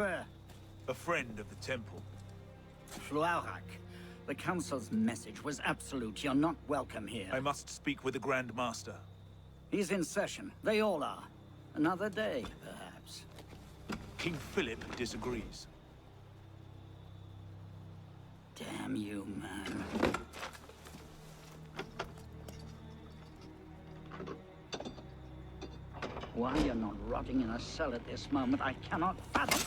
A friend of the temple. Fluaurak. The Council's message was absolute. You're not welcome here. I must speak with the Grand Master. He's in session. They all are. Another day, perhaps. King Philip disagrees. Damn you, man. Why you're not rotting in a cell at this moment, I cannot fathom.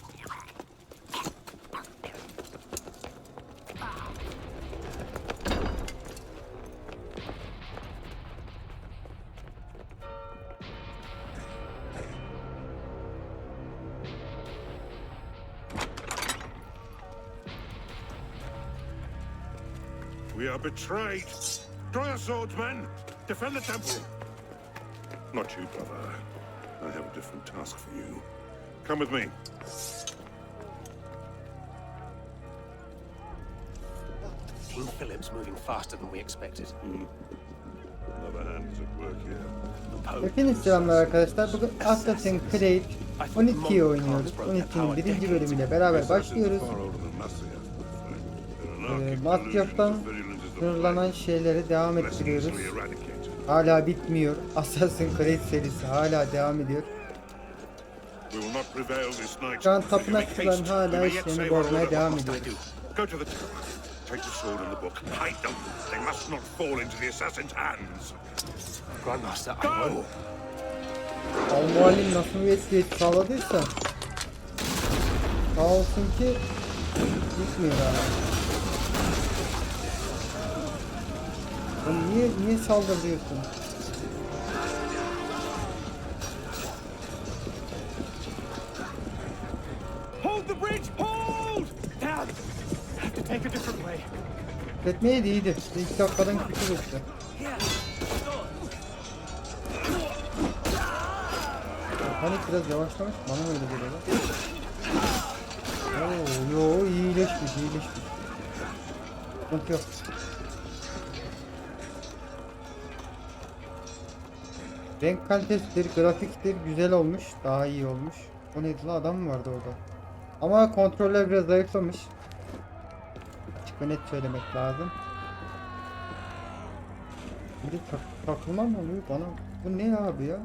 We are betrayed. Draw your swords, men. Defend the temple. Not you, brother. I have a different task for you. Come with me. King Philip's moving faster than we expected. Another hand is at work here. Hepiniz selamlar arkadaşlar. Bugün Assassin's Creed 12'yi oynuyoruz. 12'nin birinci bölümüyle beraber başlıyoruz. Ee, An Masyaf'tan architect whose virulence is the sınırlanan şeyleri devam ettiriyoruz. Hala bitmiyor. Assassin's Creed serisi hala devam ediyor. Şu an tapınakçıların hala işlerini bozmaya devam What must I ediyoruz. do? Go to the tower. Take the sword and the book. Hide them. They must not fall into the assassin's hands. Grandmaster, I will. Go! Al-Muallim nasıl bir etki sağladıysa sağ olsun ki gitmiyor hala. Oğlum niye, niye saldırıyorsun? Hold the bridge! Hold! Down! Have to take a different way. Etmeye de iyiydi. İki dakikadan kötü geçti. Panik biraz yavaşlamış. Bana öyle geliyor lan? Oo, yo iyileşmiş iyileşmiş. Sıkıntı yok. Renk kalitesidir, grafiktir güzel olmuş. Daha iyi olmuş. O neydi lan adam mı vardı orada? Ama kontroller biraz zayıflamış. Açık net söylemek lazım. Bir tak takılma mı oluyor bana? Bu ne abi ya?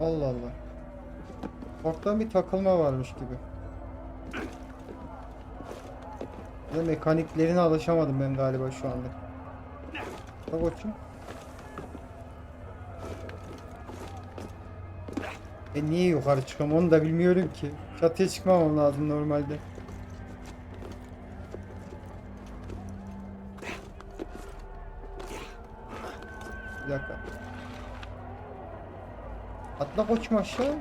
Allah Allah. Ortadan bir takılma varmış gibi. Ya mekaniklerine alışamadım ben galiba şu anda. Bak koçum. Ben niye yukarı çıkıyorum onu da bilmiyorum ki. Çatıya çıkmamam lazım normalde. Bir dakika. Atla koçum aşağı.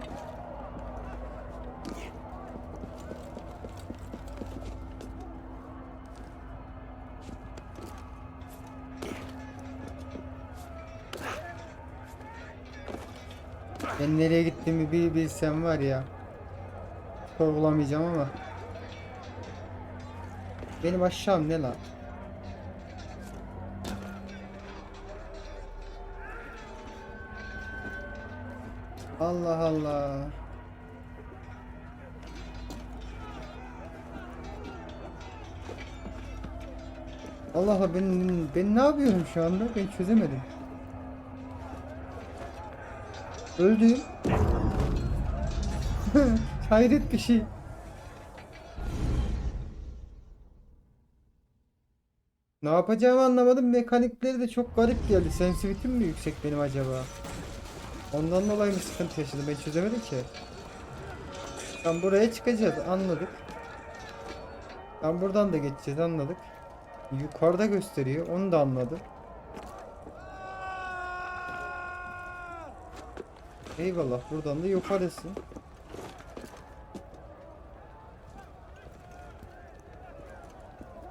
Ben nereye gittiğimi bir bilsem var ya. Sorgulamayacağım ama. Benim aşağım ne lan? Allah Allah. Allah Allah ben, ben ne yapıyorum şu anda? Ben çözemedim. Öldüm. Hayret bir şey. Ne yapacağımı anlamadım. Mekanikleri de çok garip geldi. Sensitivitim mi yüksek benim acaba? Ondan dolayı mı sıkıntı yaşadım? Ben çözemedim ki. Tam buraya çıkacağız. Anladık. Tam buradan da geçeceğiz. Anladık. Yukarıda gösteriyor. Onu da anladık. Eyvallah. Buradan da yukarısı.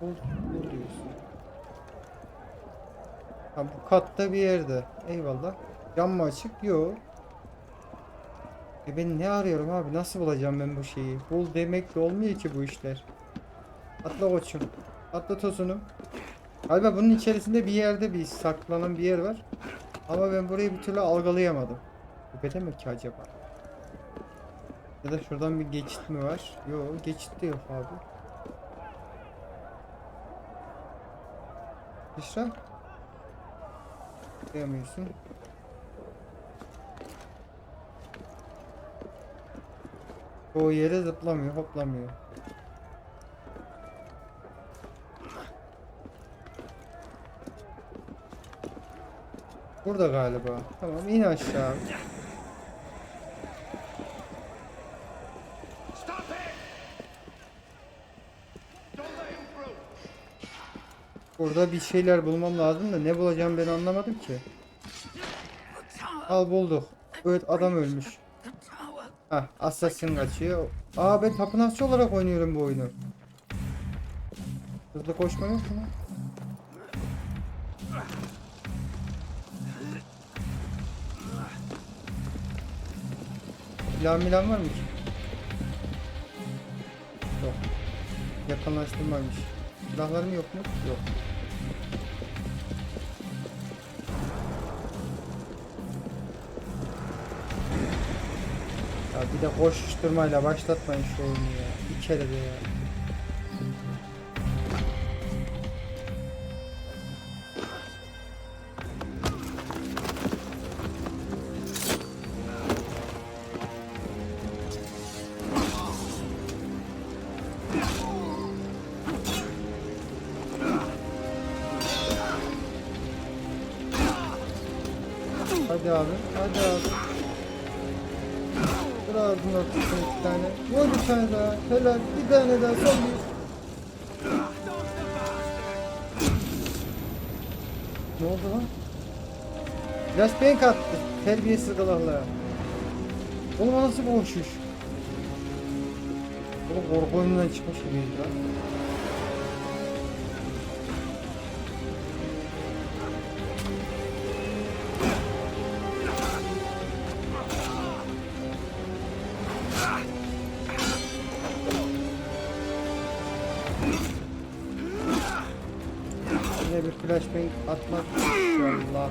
Bul, bul diyorsun. Ha bu katta bir yerde. Eyvallah. Cam mı açık? Yok. E ben ne arıyorum abi? Nasıl bulacağım ben bu şeyi? Bul demekle olmuyor ki bu işler. Atla koçum. Atla tosunum. Galiba bunun içerisinde bir yerde bir saklanan bir yer var. Ama ben burayı bir türlü algılayamadım. Tepede mi ki acaba? Ya da şuradan bir geçit mi var? Yok geçit de yok abi. Büşra. Duyamıyorsun. O yere zıplamıyor, hoplamıyor. Burada galiba. Tamam in aşağı. Burada bir şeyler bulmam lazım da ne bulacağım ben anlamadım ki. Al bulduk. Evet adam ölmüş. Hah assassin kaçıyor. Aa ben tapınakçı olarak oynuyorum bu oyunu. Hızlı koşma yok mu? Silah milan var mı ki? Yok. Yakınlaştırmaymış. Silahlarım yok mu? Yok. Bir de koşuşturmayla başlatmayın şu oyunu ya. Bir kere de ya. Hadi abi, hadi abi. Dur ağzına tutsun iki tane. Vur bir tane daha. Helal. Bir tane daha. Son bir. Ne oldu lan? Flashbang attı. Terbiyesiz kılaklara. Oğlum nasıl bir koşuş? Oğlum korku oyunundan çıkmış gibiydi lan. Flashbang atmak inşallah.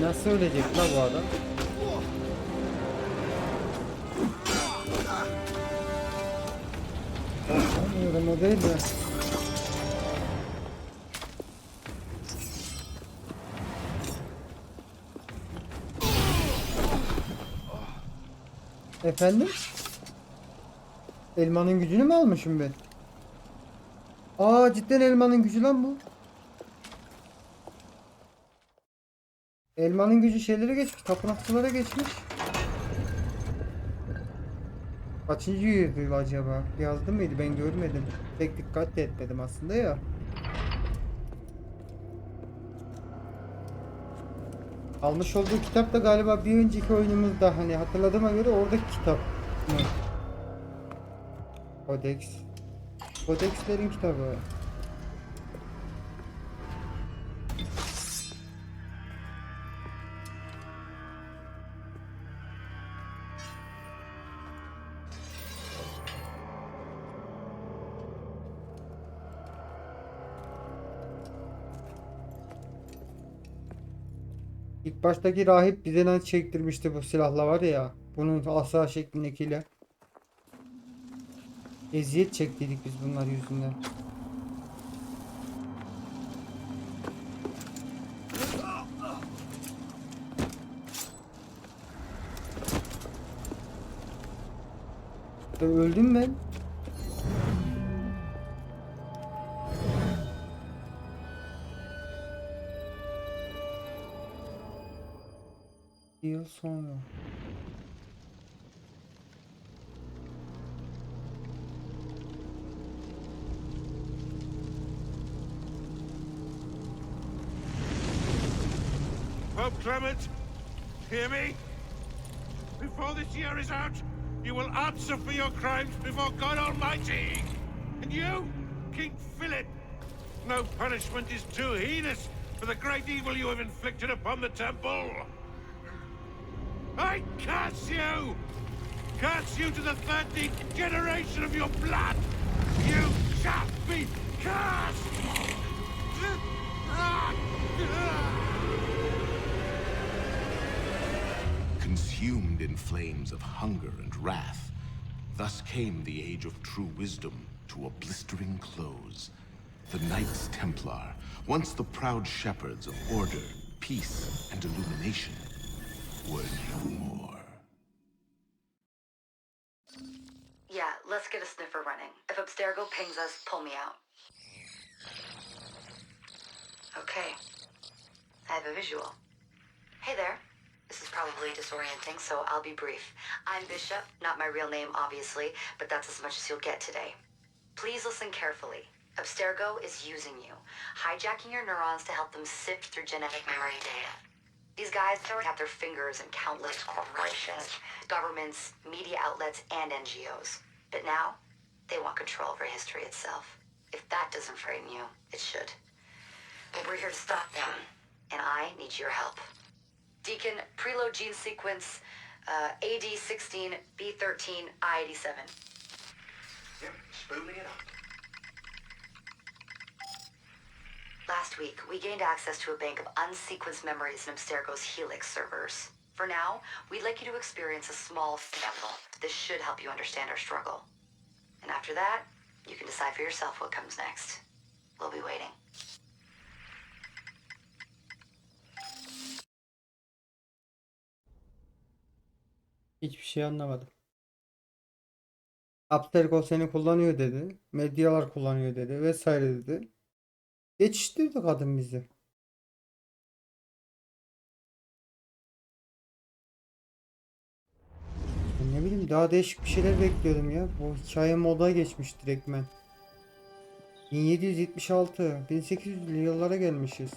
Nasıl ölecek la bu adam? Anlıyorum o değil de. Efendim? Elmanın gücünü mü almışım ben? Aa cidden elmanın gücü lan bu. Elmanın gücü şeylere geçmiş, tapınakçılara geçmiş. Kaçıncı yüzyıl acaba? Yazdı mıydı? Ben görmedim. Pek dikkat etmedim aslında ya. Almış olduğu kitap da galiba bir önceki oyunumuzda hani hatırladığıma göre oradaki kitap mı? Codex. Codexlerin kitabı. Baştaki rahip bize nasıl çektirmişti bu silahla var ya. Bunun asa şeklindekiyle. Eziyet çektiydik biz bunlar yüzünden. Öldüm ben. Yıl. Pope Clement, hear me? Before this year is out, you will answer for your crimes before God Almighty. And you, King Philip, No punishment is too heinous for the great evil you have inflicted upon the temple. I curse you! Curse you to the thirteenth generation of your blood! You shall be cursed! consumed in flames of hunger and wrath. Thus came the age of true wisdom to a blistering close. The Knights Templar, once the proud shepherds of order, peace, and illumination, no more. Yeah, let's get a sniffer running. If Abstergo pings us, pull me out. Okay. I have a visual. Hey there. This is probably disorienting, so I'll be brief. I'm Bishop, not my real name, obviously, but that's as much as you'll get today. Please listen carefully. Abstergo is using you, hijacking your neurons to help them sift through genetic memory data. These guys already have their fingers in countless corporations, governments, media outlets, and NGOs. But now, they want control over history itself. If that doesn't frighten you, it should. But we're here to stop them, and I need your help. Deacon, preload gene sequence uh, AD16, B13, I87. Yep, spooling it up. Last week, we gained access to a bank of unsequenced memories in Abstergo's Helix servers. For now, we'd like you to experience a small sample. This should help you understand our struggle. And after that, you can decide for yourself what comes next. We'll be waiting. Hiçbir şey anlamadım. Abstergo seni kullanıyor dedi. Medyalar kullanıyor dedi vesaire dedi. Geçiştirdi kadın bizi. Ben ne bileyim daha değişik bir şeyler bekliyordum ya. Bu hikaye moda geçmiş direktmen. 1776, 1800'lü yıllara gelmişiz.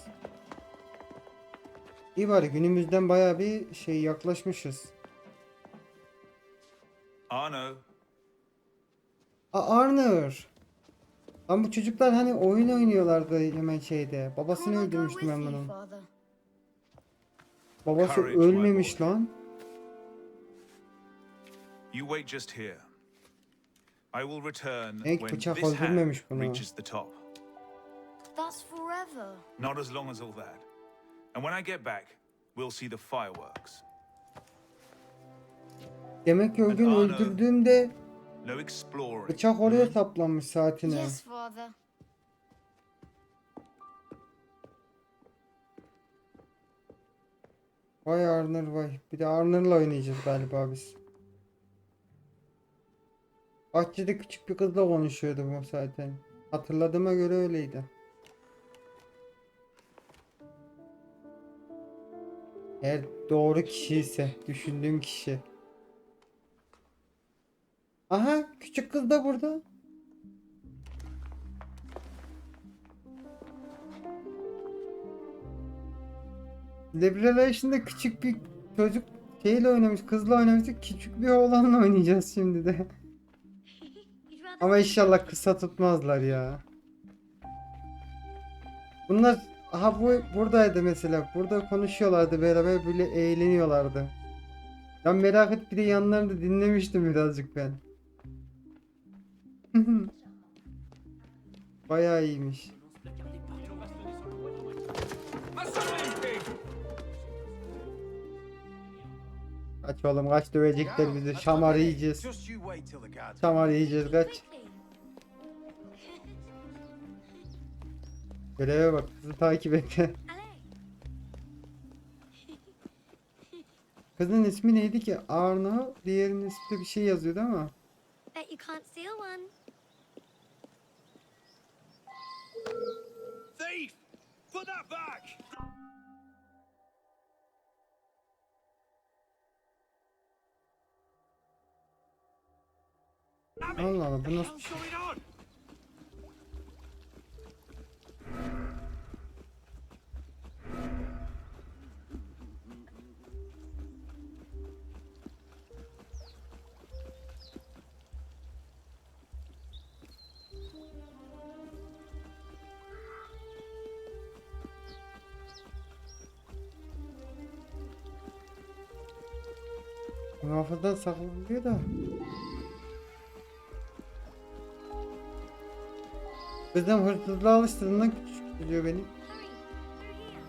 İyi bari günümüzden bayağı bir şey yaklaşmışız. Arno, Aa, Arnor. Lan bu çocuklar hani oyun oynuyorlardı hemen şeyde. Babasını öldürmüştüm ben bunun. Babası ölmemiş lan. you wait just here. I will return when bıçak this hand reaches the top. That's forever. Not as long as all that. And when I get back, we'll see the fireworks. Demek ki o gün Arnor. öldürdüğümde No exploring. bıçak oraya saplanmış saatine. Yes, Father. Vay Arnor vay. Bir de Arnor'la oynayacağız galiba biz. Bahçede küçük bir kızla konuşuyordum o zaten. Hatırladığıma göre öyleydi. Eğer doğru kişi ise, düşündüğüm kişi. Aha, küçük kız da burada. Liberation'da küçük bir çocuk şeyle oynamış, kızla oynamıştık. Küçük bir oğlanla oynayacağız şimdi de. Ama inşallah kısa tutmazlar ya. Bunlar aha bu buradaydı mesela. Burada konuşuyorlardı beraber böyle eğleniyorlardı. Ben merak et bir de yanlarında dinlemiştim birazcık ben. Bayağı iyiymiş. Kaç oğlum kaç dövecekler bizi. Şamar yiyeceğiz. Şamar yiyeceğiz kaç. Göreve bak kızı takip et. Kızın ismi neydi ki? Arno. Diğerinin ismi bir şey yazıyordu ama. Put that back! Allah Allah bu nasıl bir What's şey? going on? Muhafızdan saklanıyor da. Bizden hırsızlığa alıştırdığından küçük diyor beni. Hurry, through here.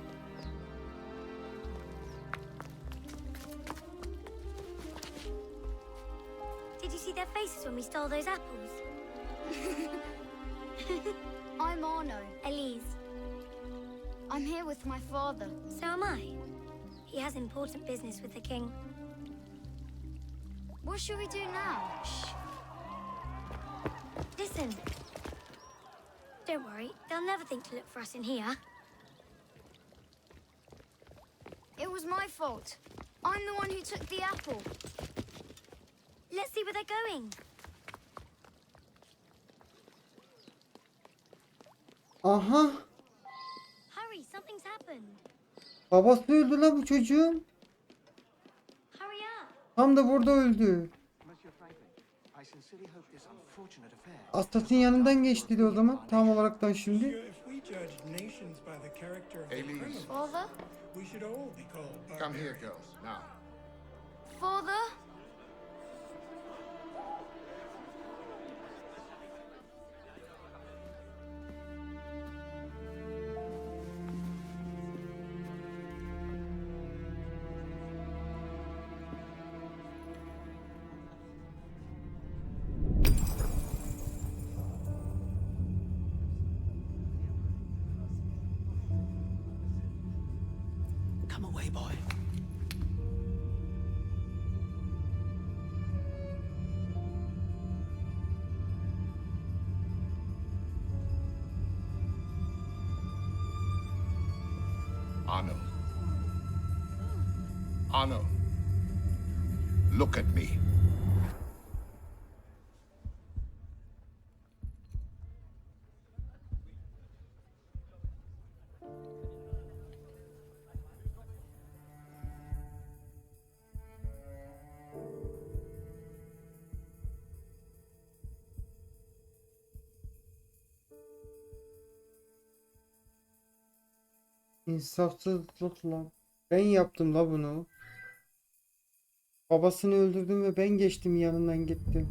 Did you see their faces when we stole those apples? I'm Arno. Elise, I'm here with my father. so am I. He has important business with the king. What should we do now? Listen. Don't worry, they'll never think to look for us in here. It was my fault. I'm the one who took the apple. Let's see where they're going. Aha! Hurry, something's happened. Babası öldü lan bu çocuğun. Tam da burada öldü. Astas'ın yanından geçtiydi o zaman. Tam olaraktan şimdi. Father? we should all be called Come here, girls, now. Father? Come away, boy. İnsafsızlık lan. Ben yaptım la bunu. Babasını öldürdüm ve ben geçtim yanından gittim.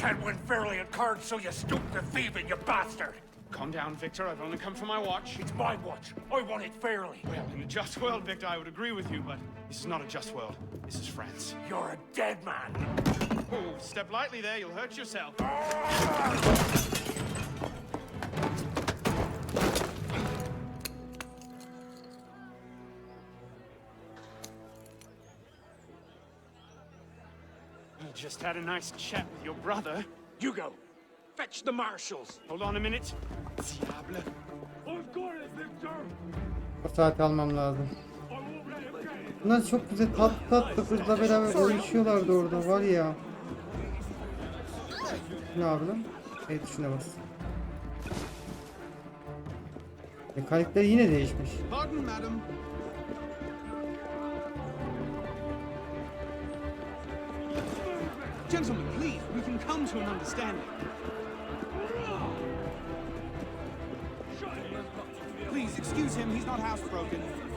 Can't win fairly at cards, so you stoop to thieving, you bastard! Calm down, Victor. I've only come for my watch. It's my watch. I want it fairly. Well, in a just world, Victor, I would agree with you, but this is not a just world. This is France. You're a dead man. Oh, step lightly there. You'll hurt yourself. You just had a nice chat with your brother. You go. Fetch the marshals. Hold on a minute. Diable. I've got it, Victor. O saati almam lazım. Bunlar çok güzel tatlı tatlı kızla beraber oynaşıyorlardı orada var ya. Ne lan? Evet şuna bas. Mekanikler yine değişmiş. Pardon, madam. Gentlemen, please, we can come to an understanding. Please, excuse him, he's not housebroken.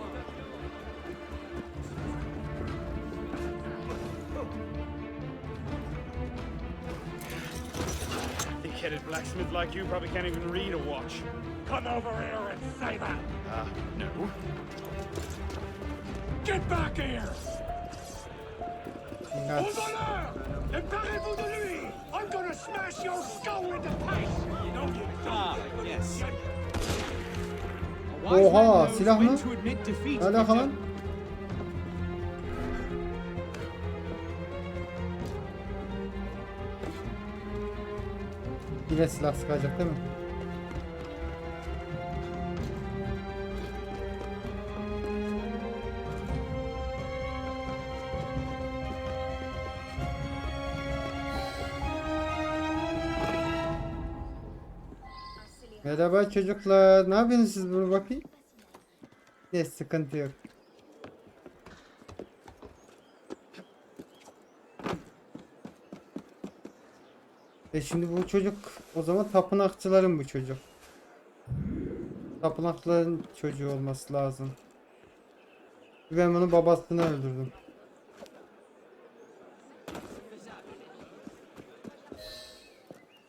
Thick-headed blacksmith like you probably can't even read a watch. Come over here and say that. Uh, no. Get back here. Biraz Hold on there. Imparez-vous de lui. I'm gonna smash your skull into paste. No, you Ah, don't. yes. Oha silah mı? Ne alaka Yine silah sıkacak değil mi? Merhaba çocuklar. Ne yapıyorsunuz siz bunu bakayım? Ne sıkıntı yok. E şimdi bu çocuk o zaman tapınakçıların bu çocuk. tapınakların çocuğu olması lazım. Ben bunu babasını öldürdüm.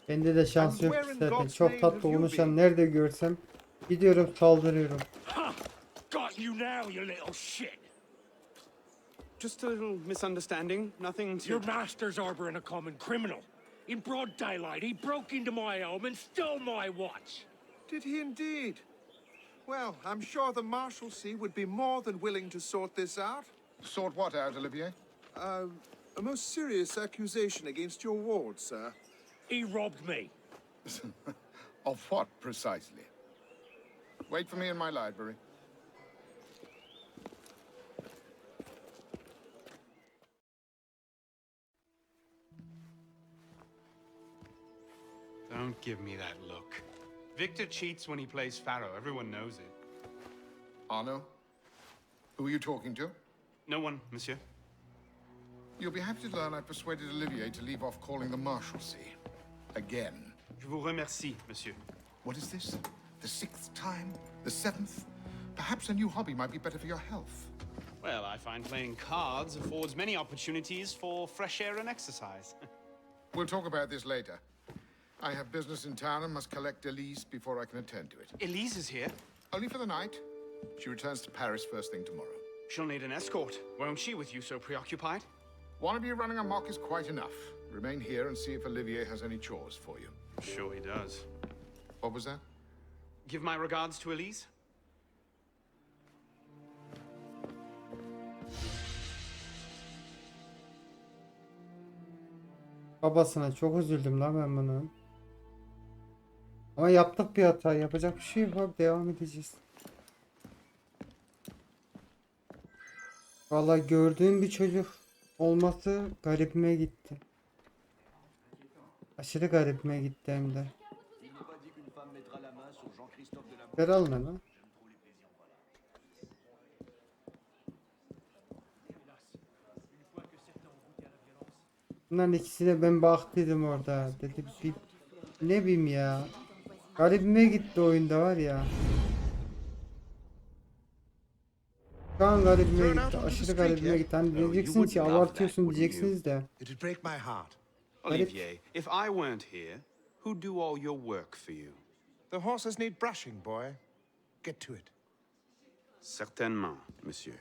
Bende de şans yok zaten. Çok tatlı konuşan nerede görsem gidiyorum saldırıyorum. Just a little misunderstanding. Nothing to. Your master's harboring a common criminal. In broad daylight, he broke into my home and stole my watch. Did he indeed? Well, I'm sure the Marshalsea would be more than willing to sort this out. Sort what out, Olivier? Uh, a most serious accusation against your ward, sir. He robbed me. Of what, precisely? Wait for me in my library. Don't give me that look. Victor cheats when he plays Pharaoh. Everyone knows it. Arno? Who are you talking to? No one, monsieur. You'll be happy to learn I persuaded Olivier to leave off calling the Marshalsea. Again. Je vous remercie, monsieur. What is this? The sixth time? The seventh? Perhaps a new hobby might be better for your health. Well, I find playing cards affords many opportunities for fresh air and exercise. We'll talk about this later. I have business in town and must collect Elise before I can attend to it. Elise is here. Only for the night. She returns to Paris first thing tomorrow. She'll need an escort, won't she, with you so preoccupied? One of you running amok is quite enough. Remain here and see if Olivier has any chores for you. Sure he does. What was that? Give my regards to Elise. Babasına çok üzüldüm lan ben bunu. Ama yaptık bir hata. Yapacak bir şey yok. Devam edeceğiz. Vallahi gördüğüm bir çocuk olması garibime gitti. Aşırı garibime gitti hem de. Kral ne lan? Bunların ikisine ben baktıydım orada. Dedim bir ne bileyim ya. Garibime gitti oyunda var ya. Şu an garibime gitti. Aşırı garibime gitti. Hani diyeceksiniz ki abartıyorsun diyeceksiniz de. It'd break my heart. Olivier, if I weren't here, who'd do all your work for you? The horses need brushing, boy. Get to it. Certainement, monsieur.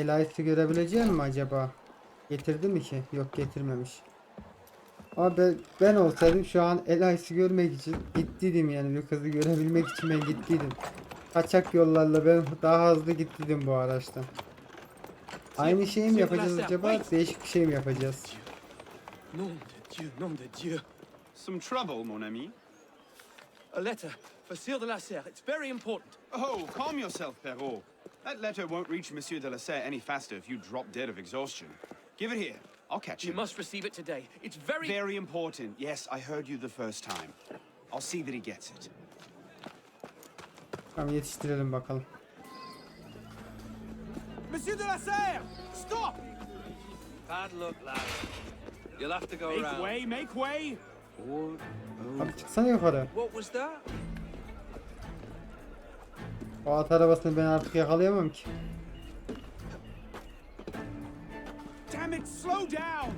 Elias'ı görebileceğim mi acaba? Getirdi mi ki? Yok getirmemiş. Ama ben, ben olsaydım şu an Elias'ı görmek için gittiydim yani kızı görebilmek için ben gittiydim. Kaçak yollarla ben daha hızlı gittiydim bu araçtan. Aynı şeyi mi yapacağız acaba? Değişik bir şey mi yapacağız? Nom de Dieu, nom de Dieu. Some trouble, mon ami? A letter for Sire de la Serre. It's very important. Oh, calm yourself, Perrault. That letter won't reach Monsieur de la Serre any faster if you drop dead of exhaustion. Give it here. I'll catch You him. must receive it today. It's very... Very important. Yes, I heard you the first time. I'll see that he gets it. Tamam yetiştirelim bakalım. Monsieur de la Serre! Stop! Bad luck, lad. You'll have to go Make around. way, make way! Abi çıksana yukarı. What was that? O at arabasını ben artık yakalayamam ki. Damn it, slow down!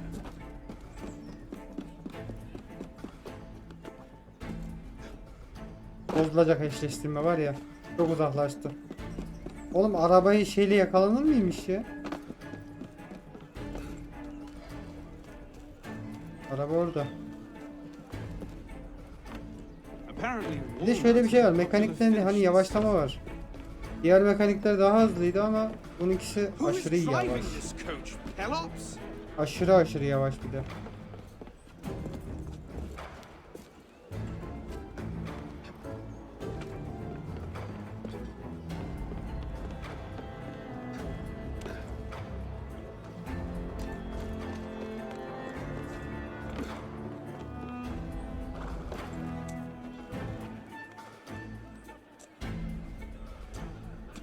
Bozulacak eşleştirme var ya. Çok uzaklaştı. Oğlum arabayı şeyle yakalanır mıymış ya? Araba orada. Bir de şöyle bir şey var. Mekanikten hani yavaşlama var. Diğer mekanikler daha hızlıydı ama bununkisi aşırı yavaş. Aşırı aşırı yavaş bir de.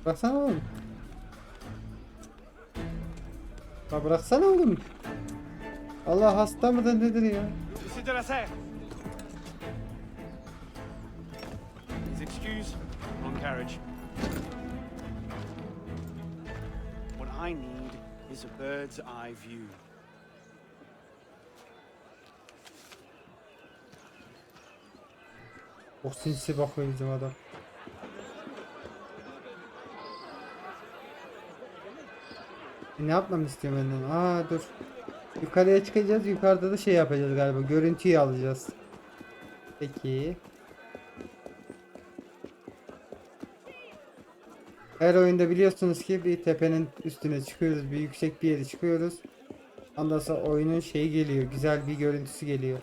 Baksana oğlum. Ya bıraksana oğlum. Allah hasta mıdır nedir ya? Excuse. Wrong carriage. What I need is a bird's eye view. O sinsi bakıyor bizim adam. Ne yapmamı istiyor benden? Aa dur. Yukarıya çıkacağız. Yukarıda da şey yapacağız galiba. Görüntüyü alacağız. Peki. Her oyunda biliyorsunuz ki bir tepenin üstüne çıkıyoruz. Bir yüksek bir yere çıkıyoruz. Ondan sonra oyunun şeyi geliyor. Güzel bir görüntüsü geliyor.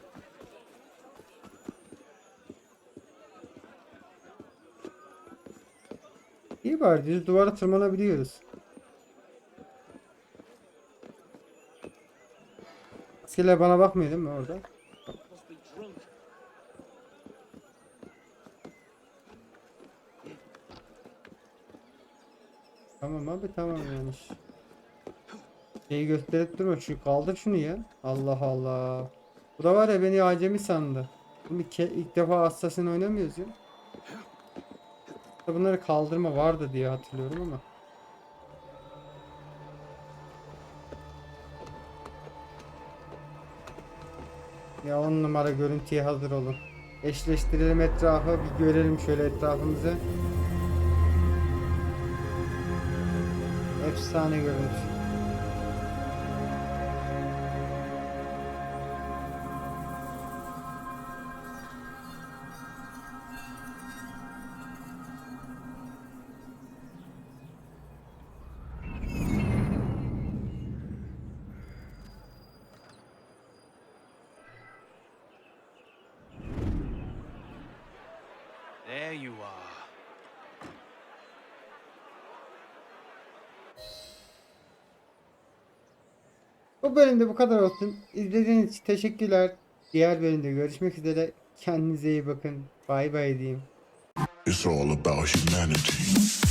İyi bari düz duvara tırmanabiliyoruz. Askerler bana bakmıyor değil mi orada? Tamam abi tamam yani. Şeyi gösterip durma şu kaldır şunu ya. Allah Allah. Bu da var ya beni acemi sandı. Bunu ilk defa Assassin oynamıyoruz ya. Bunları kaldırma vardı diye hatırlıyorum ama. Ya on numara görüntüye hazır olun. Eşleştirelim etrafı bir görelim şöyle etrafımızı. Efsane görüntü. Bu bölümde bu kadar olsun. İzlediğiniz için teşekkürler. Diğer bölümde görüşmek üzere. Kendinize iyi bakın. Bay bay diyeyim. It's all about humanity.